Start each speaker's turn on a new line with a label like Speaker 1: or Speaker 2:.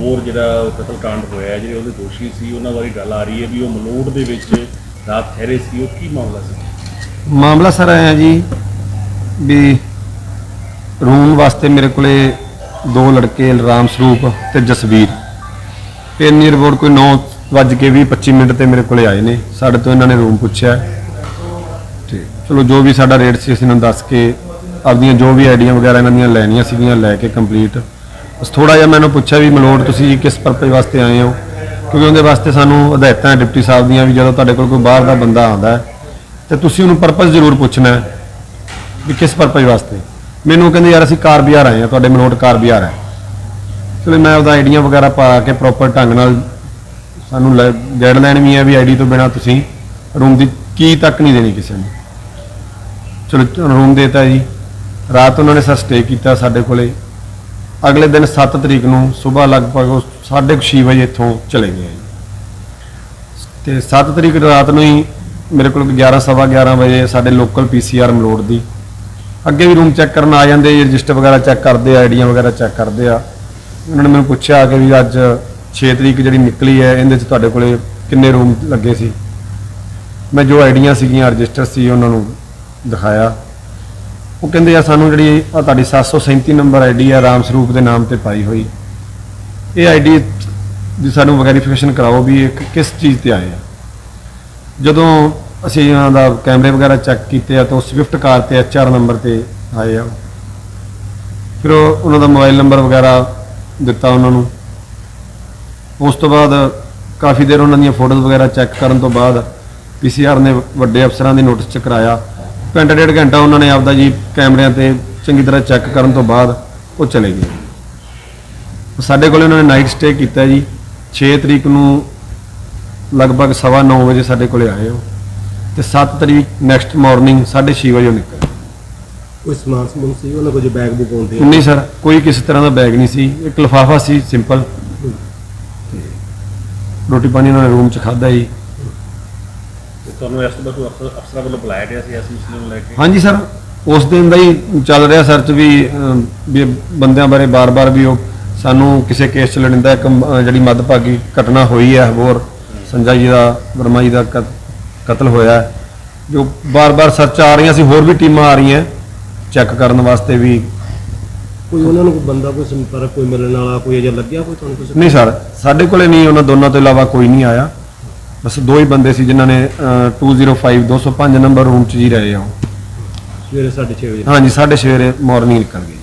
Speaker 1: ਹੋਰ ਜਿਹੜਾ ਕਤਲकांड ਹੋਇਆ ਜਿਹੜੇ ਉਹਦੇ ਦੋਸ਼ੀ ਸੀ, ਉਹਨਾਂ ਬਾਰੇ ਗੱਲ ਆ ਰਹੀ ਹੈ ਵੀ ਉਹ ਮਲੋਟ ਦੇ ਵਿੱਚ ਰਾਤ ਠਹਿਰੇ ਸੀ, ਉਹ ਕੀ ਮਾਮਲਾ ਸੀ?
Speaker 2: ਮਾਮਲਾ ਸਰ ਆਇਆ ਜੀ ਵੀ ਰੂਮ ਵਾਸਤੇ ਮੇਰੇ ਕੋਲੇ ਦੋ ਲੜਕੇ ਰਾਮ ਸਰੂਪ ਤੇ ਜਸਵੀਰ। ਤੇ ਨੀਅਰ ਅਬਾਊਟ ਕੋਈ 9 ਵੱਜ ਕੇ 20 25 ਮਿੰਟ ਤੇ ਮੇਰੇ ਕੋਲੇ ਆਏ ਨੇ। ਸਾਡੇ ਤੋਂ ਇਹਨਾਂ ਨੇ ਰੂਮ ਪੁੱਛਿਆ। ਤੇ ਚਲੋ, ਜੋ ਵੀ ਸਾਡਾ ਰੇਟ ਸੀ, ਅਸੀਂ ਇਹਨਾਂ ਨੂੰ ਦੱਸ ਕੇ ਆਪਦੀਆਂ ਜੋ ਵੀ ਆਈਡੀਆਂ ਵਗੈਰਾ ਇਹਨਾਂ ਦੀਆਂ ਲੈਣੀਆਂ ਸੀਗੀਆਂ, ਲੈ ਕੇ ਕੰਪਲੀਟ ਬਸ ਥੋੜਾ ਜਿਹਾ ਮੈਨੂੰ ਪੁੱਛਿਆ ਵੀ ਮਲੋਟ ਤੁਸੀਂ ਕਿਸ ਪਰਪਸ ਵਾਸਤੇ ਆਏ ਹੋ? ਕਿਉਂਕਿ ਉਹਦੇ ਵਾਸਤੇ ਸਾਨੂੰ ਹਦਾਇਤਾਂ ਡਿਪਟੀ ਸਾਹਿਬ ਦੀਆਂ ਵੀ ਜਦੋਂ ਤੁਹਾਡੇ ਕੋਲ ਕੋਈ ਬਾਹਰ ਦਾ ਬੰਦਾ ਆਉਂਦਾ ਹੈ, ਤੇ ਤੁਸੀਂ ਉਹਨੂੰ ਪਰਪਸ ਜ਼ਰੂਰ ਪੁੱਛਣਾ ਵੀ ਕਿਸ ਪਰਪਸ ਵਾਸਤੇ। ਮੈਨੂੰ ਕਹਿੰਦੇ, ਯਾਰ, ਅਸੀਂ ਕਾਰ ਬਿਹਾਰ ਆਏ ਆ ਤੁਹਾਡੇ ਮਲੋਟ ਕਾਰ ਬਿਹਾਰ ਹੈ। ਚਲੋ, ਮੈਂ ਉਹਦਾ ਆਈਡੀਆਂ ਵਗੈਰਾ ਪਾ ਕੇ ਪ੍ਰੋਪਰ ਢੰਗ ਨਾਲ ਸਾਨੂੰ ਗਾਈਡਲਾਈਨ ਵੀ ਹੈ ਵੀ ਆਈਡੀ ਤੋਂ ਬਿਨਾ ਤੁਸੀਂ ਰੂਮ ਦੀ ਕੀ ਤੱਕ ਨਹੀਂ ਦੇਣੀ ਕਿਸੇ ਨੂੰ। ਚਲੋ ਰੂਮ ਦੇਤਾ ਜੀ। ਰਾਤ ਉਹਨਾਂ ਨੇ ਸਰ ਸਟੇ ਕੀਤਾ ਸਾਡੇ ਕੋਲੇ। ਅਗਲੇ ਦਿਨ 7 ਤਰੀਕ ਨੂੰ ਸਵੇਰ ਲਗਭਗ ਉਹ 6:30 ਵਜੇ ਇੱਥੋਂ ਚਲੇ ਗਏ ਜੀ। ਤੇ 7 ਤਰੀਕ ਰਾਤ ਨੂੰ ਹੀ ਮੇਰੇ ਕੋਲ 11 ਸਵਾ 11 ਵਜੇ ਸਾਡੇ ਲੋਕਲ ਪੀਸੀਆਰ ਮਲੋੜ ਦੀ। ਅੱਗੇ ਵੀ ਰੂਮ ਚੈੱਕ ਕਰਨ ਆ ਜਾਂਦੇ ਜੀ ਰਜਿਸਟਰ ਵਗੈਰਾ ਚੈੱਕ ਕਰਦੇ ਆ, ਆਈਡੀਆਂ ਵਗੈਰਾ ਚੈੱਕ ਕਰਦੇ ਆ। ਉਹਨਾਂ ਨੇ ਮੈਨੂੰ ਪੁੱਛਿਆ ਕਿ ਵੀ ਅੱਜ 6 ਤਰੀਕ ਜਿਹੜੀ ਨਿਕਲੀ ਹੈ, ਇਹਦੇ 'ਚ ਤੁਹਾਡੇ ਕੋਲੇ ਕਿੰਨੇ ਰੂਮ ਲੱਗੇ ਸੀ? ਮੈਂ ਜੋ ਆਈਡੀਆਂ ਸੀਗੀਆਂ ਰਜਿਸਟਰ ਸੀ, ਉਹਨਾਂ ਨੂੰ ਦਿਖਾਇਆ। ਉਹ ਕਹਿੰਦੇ ਆ, ਸਾਨੂੰ ਜਿਹੜੀ ਆ ਤੁਹਾਡੀ 737 ਨੰਬਰ ਆਈਡੀ ਆ ਰਾਮ ਸਰੂਪ ਦੇ ਨਾਮ ਤੇ ਪਾਈ ਹੋਈ। ਇਹ ਆਈਡੀ ਦੀ ਸਾਨੂੰ ਵੈਰੀਫਿਕੇਸ਼ਨ ਕਰਾਓ ਵੀ ਇਹ ਕਿਸ ਚੀਜ਼ ਤੇ ਆਏ ਆ। ਜਦੋਂ ਅਸੀਂ ਇਹਨਾਂ ਦਾ ਕੈਮਰੇ ਵਗੈਰਾ ਚੈੱਕ ਕੀਤੇ ਆ, ਤਾਂ ਉਹ ਸਵਿਫਟ ਕਾਰ ਤੇ ਐਚਆਰ ਨੰਬਰ ਤੇ ਆਏ ਆ। ਫਿਰ ਉਹ- ਉਹਨਾਂ ਦਾ ਮੋਬਾਈਲ ਨੰਬਰ ਵਗੈਰਾ ਦਿੱਤਾ ਉਹਨਾਂ ਨੂੰ। ਉਸ ਤੋਂ ਬਾਅਦ ਕਾਫੀ ਦੇਰ ਉਹਨਾਂ ਦੀਆਂ ਫੋਟੋਜ਼ ਵਗੈਰਾ ਚੈੱਕ ਕਰਨ ਤੋਂ ਬਾਅਦ ਪੀਸੀਆਰ ਨੇ ਵੱਡੇ ਅਫਸਰਾਂ ਦੀ ਨੋਟਿਸ ਚ ਕਰਾਇਆ। ਘੰਟਾ ਡੇਢ ਘੰਟਾ ਉਹਨਾਂ ਨੇ ਆਪਦਾ ਜੀ ਕੈਮਰਿਆਂ ਤੇ ਚੰਗੀ ਤਰ੍ਹਾਂ ਚੈੱਕ ਕਰਨ ਤੋਂ ਬਾਅਦ ਉਹ ਚਲੇ ਗਏ। ਸਾਡੇ ਕੋਲ ਉਹਨਾਂ ਨੇ ਨਾਈਟ ਸਟੇ ਕੀਤਾ ਜੀ। 6 ਤਰੀਕ ਨੂੰ ਲਗਭਗ 9:30 ਵਜੇ ਸਾਡੇ ਕੋਲੇ ਆਏ ਹੋ ਤੇ 7 ਤਰੀਕ ਨੈਕਸਟ ਮਾਰਨਿੰਗ 6:30 ਵਜੇ ਨਿਕਲ।
Speaker 3: ਕੋਈ ਸਮਾਨ ਸਮੂਨ ਸੀ? ਉਹਨਾਂ ਕੋਲ ਜੋ ਬੈਗ ਬੁੱਕ ਹੁੰਦੇ
Speaker 2: ਨਹੀਂ ਸਰ ਕੋਈ ਕਿਸੇ ਤਰ੍ਹਾਂ ਦਾ ਬੈਗ ਨਹੀਂ ਸੀ। ਇੱਕ ਲਿਫਾਫਾ ਸੀ ਸਿੰਪਲ ਰੋਟੀ ਪਾਣੀ ਉਹਨਾਂ ਨੇ ਰੂਮ 'ਚ ਖਾਦਾ ਜੀ।
Speaker 1: ਤੁਹਾਨੂੰ ਇਸ ਤੋਂ ਬਾਅਦ ਅਫਸਰ ਅਫਸਰਾਂ ਵੱਲੋਂ ਬੁਲਾਇਆ ਗਿਆ ਸੀ ਇਸ ਮਸਲੇ ਨੂੰ ਲੈ ਕੇ?
Speaker 2: ਹਾਂਜੀ ਸਰ ਉਸ ਦਿਨ ਦਾ ਹੀ ਚੱਲ ਰਿਹਾ ਸਰਚ ਵੀ ਅਮ, ਵੀ ਬੰਦਿਆਂ ਬਾਰੇ ਬਾਰ-ਬਾਰ ਵੀ ਉਹ ਸਾਨੂੰ ਕਿਸੇ ਕੇਸ ਚ ਲੜਨ ਦਾ ਇੱਕ ਅਮ, ਜਿਹੜੀ ਮੱਦਭਾਗੀ ਘਟਨਾ ਹੋਈ ਹੈ ਹੋਰ ਸੰਜय ਜੀ ਦਾ ਵਰਮਾ ਜੀ ਦਾ ਕਤ- ਕਤਲ ਹੋਇਆ ਹੈ, ਜੋ ਬਾਰ-ਬਾਰ ਸਰਚ ਆ ਰਹੀਆਂ ਸੀ ਹੋਰ ਵੀ ਟੀਮਾਂ ਆ ਰਹੀਆਂ ਚੈੱਕ ਕਰਨ ਵਾਸਤੇ ਵੀ।
Speaker 3: ਕੋਈ ਉਹਨਾਂ ਨੂੰ ਕੋਈ ਬੰਦਾ ਕੋਈ ਸੰਪਰਕ ਕੋਈ ਮਿਲਣ ਵਾਲਾ ਕੋਈ ਅਜੇ ਲੱਗਿਆ ਕੋਈ ਤੁਹਾਨੂੰ ਕੁਝ
Speaker 2: ਨਹੀਂ ਸਰ ਸਾਡੇ ਕੋਲੇ ਨਹੀਂ ਉਹਨਾਂ ਦੋਨਾਂ ਤੋਂ ਇਲਾਵਾ ਕੋਈ ਨਹੀਂ ਆਇਆ। ਬਸ ਦੋ ਹੀ ਬੰਦੇ ਸੀ ਜਿਨ੍ਹਾਂ ਨੇ ਅ, 205 205 ਨੰਬਰ ਰੂਮ 'ਚ ਜੀ ਰਹੇ ਆ ਉਹ।
Speaker 3: ਸਵੇਰੇ 6:30 ਵਜੇ
Speaker 2: ਹਾਂਜੀ 6:30 ਵਜੇ ਮਾਰਨਿੰਗ ਨਿਕਲ ਗਏ